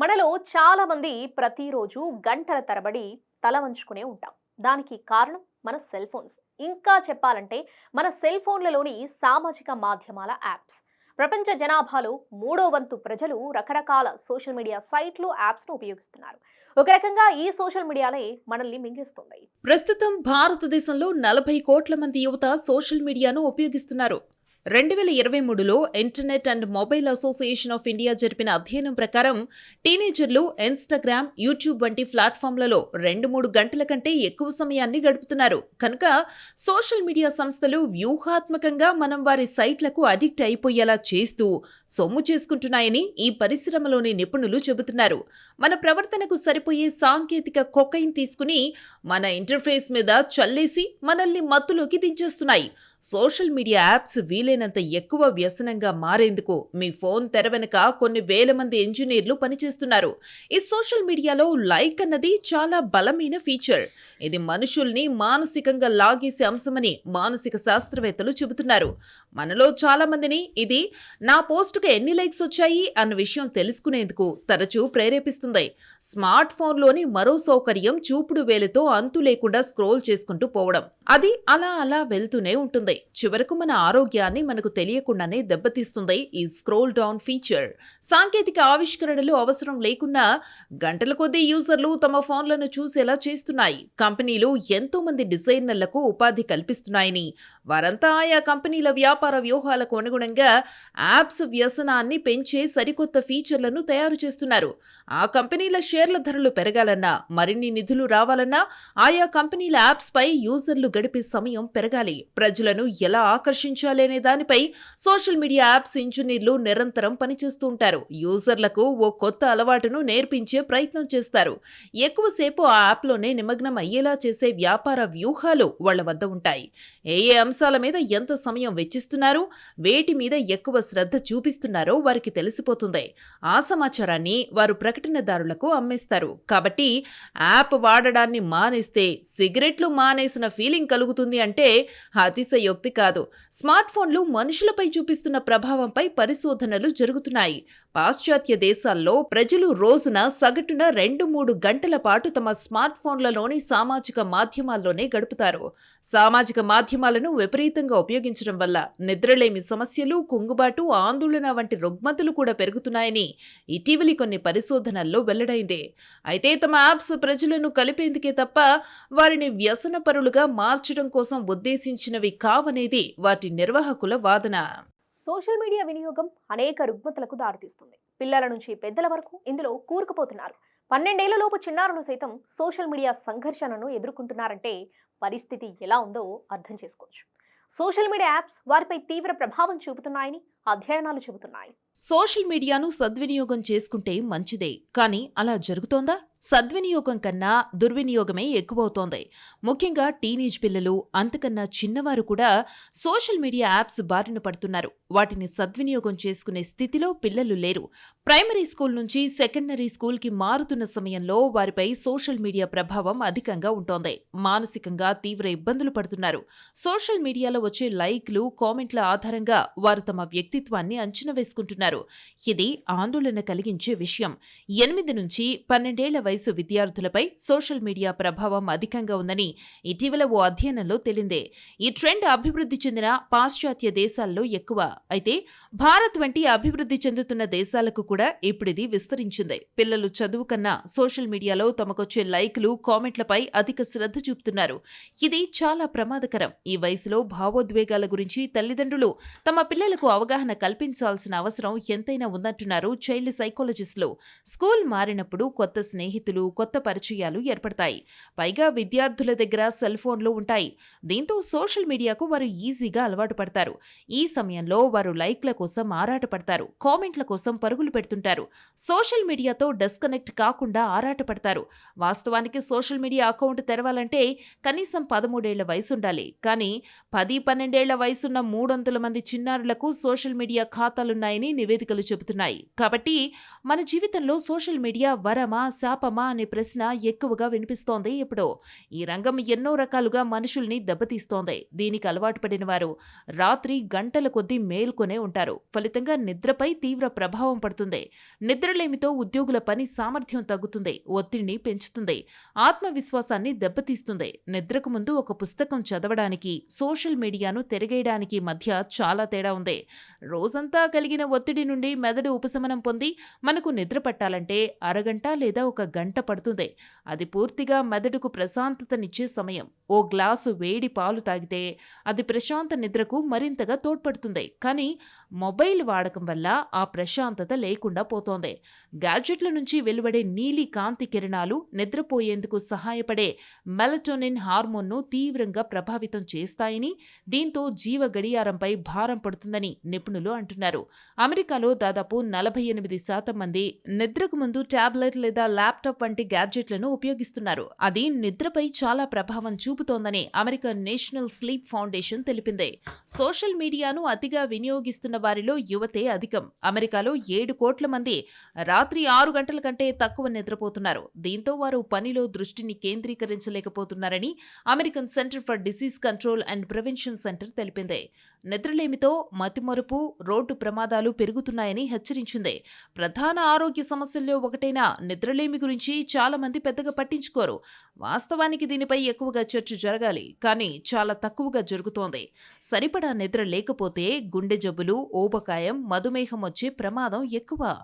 మనలో చాలామంది ప్రతిరోజు గంటల తరబడి తల వంచుకునే ఉంటాం. దానికి కారణం మన సెల్ ఫోన్స్. ఇంకా చెప్పాలంటే మన సెల్ ఫోన్లలోని సామాజిక మాధ్యమాల యాప్స్. ప్రపంచ జనాభాలో మూడో వంతు ప్రజలు రకరకాల సోషల్ మీడియా సైట్లు యాప్స్ను ఉపయోగిస్తున్నారు. ఒక రకంగా ఈ సోషల్ మీడియానే మనల్ని మింగిస్తుంది. ప్రస్తుతం భారతదేశంలో నలభై కోట్ల మంది యువత సోషల్ మీడియాను ఉపయోగిస్తున్నారు. రెండు వేల ఇరవై మూడులో internet and mobile association of India జరిపిన అధ్యయనం ప్రకారం టీనేజర్లు ఇన్స్టాగ్రామ్ యూట్యూబ్ వంటి ప్లాట్ఫామ్లలో రెండు మూడు గంటల కంటే ఎక్కువ సమయాన్ని గడుపుతున్నారు. కనుక సోషల్ మీడియా సంస్థలు వ్యూహాత్మకంగా మనం వారి సైట్లకు అడిక్ట్ అయిపోయేలా చేస్తూ సొమ్ము చేసుకుంటున్నాయని ఈ పరిశ్రమలోని నిపుణులు చెబుతున్నారు. మన ప్రవర్తనకు సరిపోయే సాంకేతిక కొకైన్ తీసుకుని మన ఇంటర్ఫేస్ మీద చల్లేసి మనల్ని మత్తులోకి దించేస్తున్నాయి. సోషల్ మీడియా యాప్స్ వీలైనంత ఎక్కువ వ్యసనంగా మారేందుకు మీ ఫోన్ తెర వెనుక కొన్ని వేల మంది ఇంజనీర్లు పనిచేస్తున్నారు. ఈ సోషల్ మీడియాలో లైక్ అన్నది చాలా బలమైన ఫీచర్. ఇది మనుషుల్ని మానసికంగా లాగేసే అంశమని మానసిక శాస్త్రవేత్తలు చెబుతున్నారు. మనలో చాలా మందిని ఇది నా పోస్టుకు ఎన్ని లైక్స్ వచ్చాయి అన్న విషయం తెలుసుకునేందుకు తరచూ ప్రేరేపిస్తుంది. స్మార్ట్ ఫోన్లోని మరో సౌకర్యం చూపుడు వేలుతో అంతు లేకుండా స్క్రోల్ చేసుకుంటూ పోవడం. అది అలా అలా వెళ్తూనే ఉంటుంది. చివరకు మన ఆరోగ్యాన్ని మనకు తెలియకుండానే దెబ్బతీస్తుంది ఈ స్క్రోల్ డౌన్ ఫీచర్. సాంకేతిక ఆవిష్కరణలు అవసరం లేకున్నా గంటల కొద్దీ యూజర్లు తమ ఫోన్లను చూసేలా చేస్తున్నాయి? కంపెనీలు ఎంతో మంది డిజైనర్లకు ఉపాధి కల్పిస్తున్నాయని. వారంతా ఆయా కంపెనీల వ్యాపార వ్యూహాలకు అనుగుణంగా యాప్స్ వ్యసనాన్ని పెంచే సరికొత్త ఫీచర్లను తయారు చేస్తున్నారు. ఆ కంపెనీల షేర్ల ధరలు పెరగాలన్నా మరిన్ని నిధులు రావాలన్నా ఆయా కంపెనీల యాప్స్ పై యూజర్లు గడిపే సమయం పెరగాలి. ప్రజలను ఎలా ఆకర్షించాలి అనే దానిపై సోషల్ మీడియా యాప్స్ ఇంజనీర్లు నిరంతరం పనిచేస్తూ ఉంటారు. యూజర్లకు ఓ కొత్త అలవాటును నేర్పించే ప్రయత్నం చేస్తారు. ఎక్కువసేపు ఆ యాప్లోనే నిమగ్నం అయ్యేలా చేసే వ్యాపార వ్యూహాలు వాళ్ళ వద్ద ఉంటాయి. ఏ ఏ అంశాల మీద ఎంత సమయం వెచ్చిస్తున్నారు వేటి మీద ఎక్కువ శ్రద్ధ చూపిస్తున్నారో వారికి తెలిసిపోతుంది. ఆ సమాచారాన్ని వారు ప్రకటనదారులకు అమ్మేస్తారు. కాబట్టి యాప్ వాడడాన్ని మానేస్తే సిగరెట్లు మానేసిన ఫీలింగ్ కలుగుతుంది అంటే అతిశయోక్తి. కాదు. స్మార్ట్ ఫోన్లు మనుషులపై చూపిస్తున్న ప్రభావంపై పరిశోధనలు జరుగుతున్నాయి. పాశ్చాత్య దేశాల్లో ప్రజలు రోజున సగటున రెండు మూడు గంటల పాటు తమ స్మార్ట్ ఫోన్లలోని సామాజిక మాధ్యమాల్లోనే గడుపుతారు. సామాజిక మాధ్యమాలను విపరీతంగా ఉపయోగించడం వల్ల నిద్రలేమి సమస్యలు కుంగుబాటు ఆందోళన వంటి రుగ్మతులు కూడా పెరుగుతున్నాయని ఇటీవలి కొన్ని పరిశోధనల్లో వెల్లడైంది. అయితే తమ యాప్స్ ప్రజలను కలిపేందుకే తప్ప వారిని వ్యసనపరులుగా మార్చడం కోసం ఉద్దేశించినవి కావనేది వాటి నిర్వాహకుల వాదన. సోషల్ మీడియా వినియోగం అనేక రుగ్మతలకు దారితీస్తుంది. పిల్లల నుంచి పెద్దల వరకు ఇందులో కూరుకుపోతున్నారు. పన్నెండేళ్ళలోపు చిన్నారులు సైతం సోషల్ మీడియా సంఘర్షణను ఎదుర్కొంటున్నారంటే పరిస్థితి ఎలా ఉందో అర్థం చేసుకోవచ్చు. సోషల్ మీడియా యాప్స్ వారిపై తీవ్ర ప్రభావం చూపుతున్నాయని అధ్యయనాలు చెబుతున్నాయి. సోషల్ మీడియాను సద్వినియోగం చేసుకుంటే మంచిదే కానీ అలా జరుగుతోందా? సద్వినియోగం కన్నా దుర్వినియోగమే ఎక్కువవుతోంది. ముఖ్యంగా టీనేజ్ పిల్లలు అంతకన్నా చిన్నవారు కూడా సోషల్ మీడియా యాప్స్ బారిన పడుతున్నారు. వాటిని సద్వినియోగం చేసుకునే స్థితిలో పిల్లలు లేరు. ప్రైమరీ స్కూల్ నుంచి సెకండరీ స్కూల్కి మారుతున్న సమయంలో వారిపై సోషల్ మీడియా ప్రభావం అధికంగా ఉంటోంది. మానసికంగా తీవ్ర ఇబ్బందులు పడుతున్నారు. సోషల్ మీడియాలో వచ్చే లైక్లు కామెంట్ల ఆధారంగా వారు తమ వ్యక్తిత్వాన్ని అంచనా వేసుకుంటున్నారు. ఇది ఆందోళన కలిగించే విషయం. ఎనిమిది నుంచి పన్నెండేళ్ళ వయసు విద్యార్థులపై సోషల్ మీడియా ప్రభావం అధికంగా ఉందని ఇటీవల ఓ అధ్యయనంలో తేలిందే. ఈ ట్రెండ్ అభివృద్ధి చెందిన పాశ్చాత్య దేశాల్లో ఎక్కువ. అయితే భారత్ వంటి అభివృద్ధి చెందుతున్న దేశాలకు కూడా ఇప్పుడిది విస్తరించింది. పిల్లలు చదువు కన్నా సోషల్ మీడియాలో తమకొచ్చే లైక్లు కామెంట్లపై అధిక శ్రద్ధ చూపుతున్నారు. ఇది చాలా ప్రమాదకరం. ఈ వయసులో భావోద్వేగాల గురించి తల్లిదండ్రులు తమ పిల్లలకు అవగాహన కల్పించాల్సిన అవసరం ఎంతైనా ఉందంటున్నారు చైల్డ్ సైకాలజిస్టులు. స్కూల్ మారినప్పుడు కొత్త స్నేహితులు కొత్త పరిచయాలు ఏర్పడతాయి. పైగా విద్యార్థుల దగ్గర సెల్ ఫోన్లు ఉంటాయి. దీంతో సోషల్ మీడియాకు వారు ఈజీగా అలవాటు పడతారు. ఈ సమయంలో వారు లైక్ల కోసం ఆరాటపడతారు కామెంట్ల కోసం పరుగులు పెడుతుంటారు. సోషల్ మీడియాతో డిస్కనెక్ట్ కాకుండా ఆరాటపడతారు వాస్తవానికి సోషల్ మీడియా అకౌంట్ తెరవాలంటే కనీసం పదమూడేళ్ళ వయసు ఉండాలి కానీ పది పన్నెండేళ్ళ వయసున్న మూడొంతుల మంది చిన్నారులకు సోషల్ మీడియా ఖాతాలున్నాయని నివేదికలు చెబుతున్నాయి. కాబట్టి మన జీవితంలో సోషల్ మీడియా వరమా శాపమా అనే ప్రశ్న ఎక్కువగా వినిపిస్తోంది. ఇప్పుడు ఈ రంగం ఎన్నో రకాలుగా మనుషుల్ని దెబ్బతీస్తోంది. దీనికి అలవాటు పడిన వారు రాత్రి గంటల కొద్దీ మేల్కొనే ఉంటారు. ఫలితంగా నిద్రపై తీవ్ర ప్రభావం పడుతుంది. నిద్రలేమితో ఉద్యోగుల పని సామర్థ్యం తగ్గుతుంది. ఒత్తిడిని పెంచుతుంది. ఆత్మవిశ్వాసాన్ని దెబ్బతీస్తుంది. నిద్రకు ముందు ఒక పుస్తకం చదవడానికి సోషల్ మీడియాను తిరగేయడానికి మధ్య చాలా తేడా ఉంది. రోజంతా కలిగిన ఒత్తిడి నుండి మెదడు ఉపశమనం పొంది మనకు నిద్ర పట్టాలంటే అరగంట లేదా ఒక గంట గంట పడుతుంది. అది పూర్తిగా మెదడుకు ప్రశాంతతనిచ్చే సమయం. ఓ గ్లాసు వేడి పాలు తాగితే అది ప్రశాంత నిద్రకు మరింతగా తోడ్పడుతుంది. కానీ మొబైల్ వాడకం వల్ల ఆ ప్రశాంతత లేకుండా పోతోంది. గ్యాడ్జెట్ల నుంచి వెలువడే నీలి కాంతి కిరణాలు నిద్రపోయేందుకు సహాయపడే మెలటోనిన్ హార్మోన్ను తీవ్రంగా ప్రభావితం చేస్తాయని దీంతో జీవ గడియారంపై భారం పడుతుందని నిపుణులు అంటున్నారు. అమెరికాలో దాదాపు నలభై ఎనిమిది శాతం మంది నిద్రకు ముందు టాబ్లెట్ లేదా ల్యాప్టాప్ వంటి గ్యాడ్జెట్లను ఉపయోగిస్తున్నారు. అది నిద్రపై చాలా ప్రభావం చూపుతోందని అమెరికన్ నేషనల్ స్లీప్ ఫౌండేషన్ తెలిపింది. సోషల్ మీడియాను అతిగా వినియోగిస్తున్న వారిలో యువతే అధికం. అమెరికాలో ఏడు కోట్ల మంది రాత్రి ఆరు గంటల కంటే తక్కువ నిద్రపోతున్నారు. దీంతో వారు పనిలో దృష్టిని కేంద్రీకరించలేకపోతున్నారని American centre for disease control and prevention centre తెలిపింది. నిద్రలేమితో మతిమరుపు రోడ్డు ప్రమాదాలు పెరుగుతున్నాయని హెచ్చరించింది. ప్రధాన ఆరోగ్య సమస్యల్లో ఒకటైన నిద్రలేమి గురించి చాలామంది పెద్దగా పట్టించుకోరు. వాస్తవానికి దీనిపై ఎక్కువగా చర్చ జరగాలి కానీ చాలా తక్కువగా జరుగుతోంది. సరిపడా నిద్ర లేకపోతే గుండె జబ్బులు ఊబకాయం మధుమేహం వచ్చే ప్రమాదం ఎక్కువ.